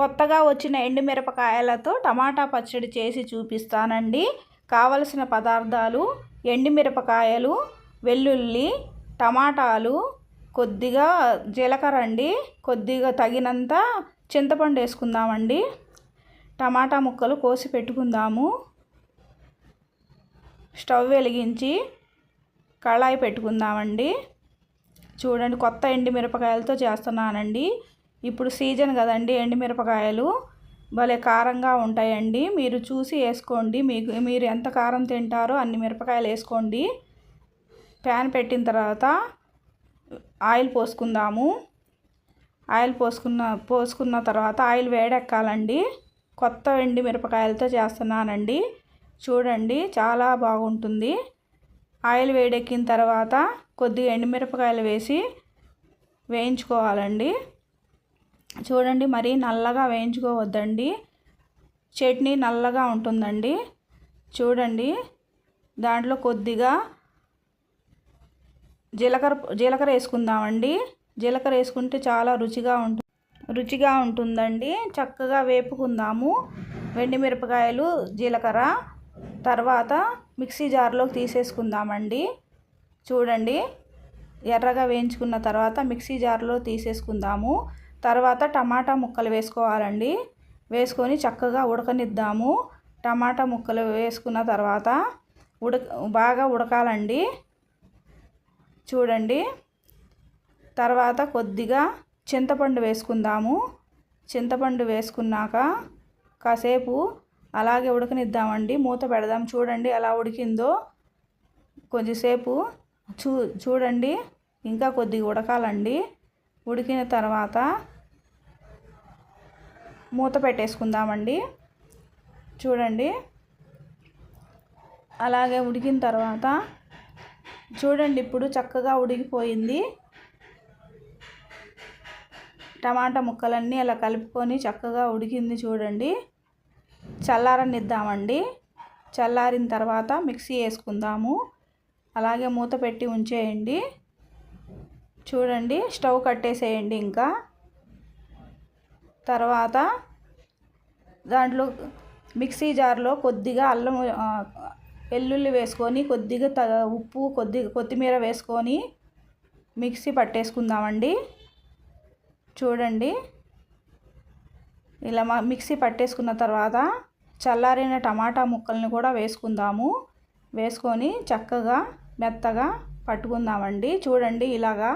కొత్తగా వచ్చిన ఎండుమిరపకాయలతో టమాటా పచ్చడి చేసి చూపిస్తానండి. కావలసిన పదార్థాలు ఎండుమిరపకాయలు వెల్లుల్లి టమాటాలు కొద్దిగా జీలకర్ర అండి కొద్దిగా తగినంత చింతపండు వేసుకుందామండి. టమాటా ముక్కలు కోసి పెట్టుకుందాము. స్టవ్ వెలిగించి కళాయి పెట్టుకుందామండి. చూడండి కొత్త ఎండుమిరపకాయలతో చేస్తున్నానండి. ఇప్పుడు సీజన్ కదండి ఎండుమిరపకాయలు భలే కారంగా ఉంటాయండి. మీరు చూసి వేసుకోండి. మీకు మీరు ఎంత కారం తింటారో అన్ని మిరపకాయలు వేసుకోండి. ప్యాన్ పెట్టిన తర్వాత ఆయిల్ పోసుకుందాము. ఆయిల్ పోసుకున్న పోసుకున్న తర్వాత ఆయిల్ వేడెక్కాలండి. కొత్త ఎండి మిరపకాయలతో చేస్తున్నానండి. చూడండి చాలా బాగుంటుంది. ఆయిల్ వేడెక్కిన తర్వాత కొద్దిగా ఎండుమిరపకాయలు వేసి వేయించుకోవాలండి. చూడండి మరీ నల్లగా వేయించుకోవద్దండి. చట్నీ నల్లగా ఉంటుందండి. చూడండి దాంట్లో కొద్దిగా జీలకర్ర జీలకర్ర వేసుకుందామండి. జీలకర్ర వేసుకుంటే చాలా రుచిగా ఉంటుంది రుచిగా ఉంటుందండి. చక్కగా వేపుకుందాము. వెండి మిరపకాయలు జీలకర్ర తర్వాత మిక్సీ జార్లోకి తీసేసుకుందామండి. చూడండి ఎర్రగా వేయించుకున్న తర్వాత మిక్సీ జార్లో తీసేసుకుందాము. తర్వాత టమాటా ముక్కలు వేసుకోవాలండి. వేసుకొని చక్కగా ఉడకనిద్దాము. టమాటా ముక్కలు వేసుకున్న తర్వాత ఉడక బాగా ఉడకాలండి. చూడండి. తర్వాత కొద్దిగా చింతపండు వేసుకుందాము. చింతపండు వేసుకున్నాక కాసేపు అలాగే ఉడకనిద్దామండి. మూత పెడదాం. చూడండి ఎలా ఉడికిందో. కొద్దిసేపు చూ చూడండి. ఇంకా కొద్దిగా ఉడకాలండి. ఉడికిన తర్వాత మూత పెట్టేసుకుందామండి. చూడండి. అలాగే ఉడికిన తర్వాత చూడండి ఇప్పుడు చక్కగా ఉడికిపోయింది. టమాటా ముక్కలన్నీ అలా కలుపుకొని చక్కగా ఉడికింది చూడండి. చల్లారనిద్దామండి. చల్లారిన తర్వాత మిక్సీ వేసుకుందాము. అలాగే మూత పెట్టి ఉంచేయండి. చూడండి స్టవ్ కట్టేసేయండి ఇంకా. తర్వాత దాంట్లో మిక్సీ జార్లో కొద్దిగా అల్లం వెల్లుల్లి వేసుకొని కొద్దిగా త ఉప్పు కొద్దిగా కొత్తిమీర వేసుకొని మిక్సీ పట్టేసుకుందామండి. చూడండి. ఇలా మిక్సీ పట్టేసుకున్న తర్వాత చల్లారిన టమాటా ముక్కల్ని కూడా వేసుకుందాము. వేసుకొని చక్కగా మెత్తగా పట్టుకుందామండి. చూడండి ఇలాగా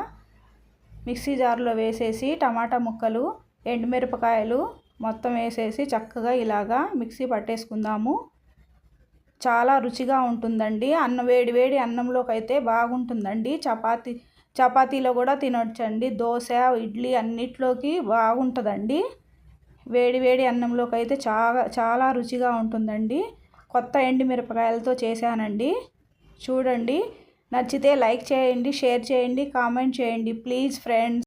మిక్సీ జార్లో వేసేసి టమాటా ముక్కలు ఎండుమిరపకాయలు మొత్తం వేసేసి చక్కగా ఇలాగా మిక్సీ పట్టేసుకుందాము. చాలా రుచిగా ఉంటుందండి. అన్న వేడి వేడి అన్నంలోకి అయితే బాగుంటుందండి. చపాతి చపాతీలో కూడా తినొచ్చండి. దోశ ఇడ్లీ అన్నిట్లోకి బాగుంటుందండి. వేడి వేడి అన్నంలోకి అయితే చాలా చాలా రుచిగా ఉంటుందండి. కొత్త ఎండుమిరపకాయలతో చేశానండి. చూడండి. నచ్చితే లైక్ చేయండి షేర్ చేయండి కామెంట్ చేయండి. Please friends.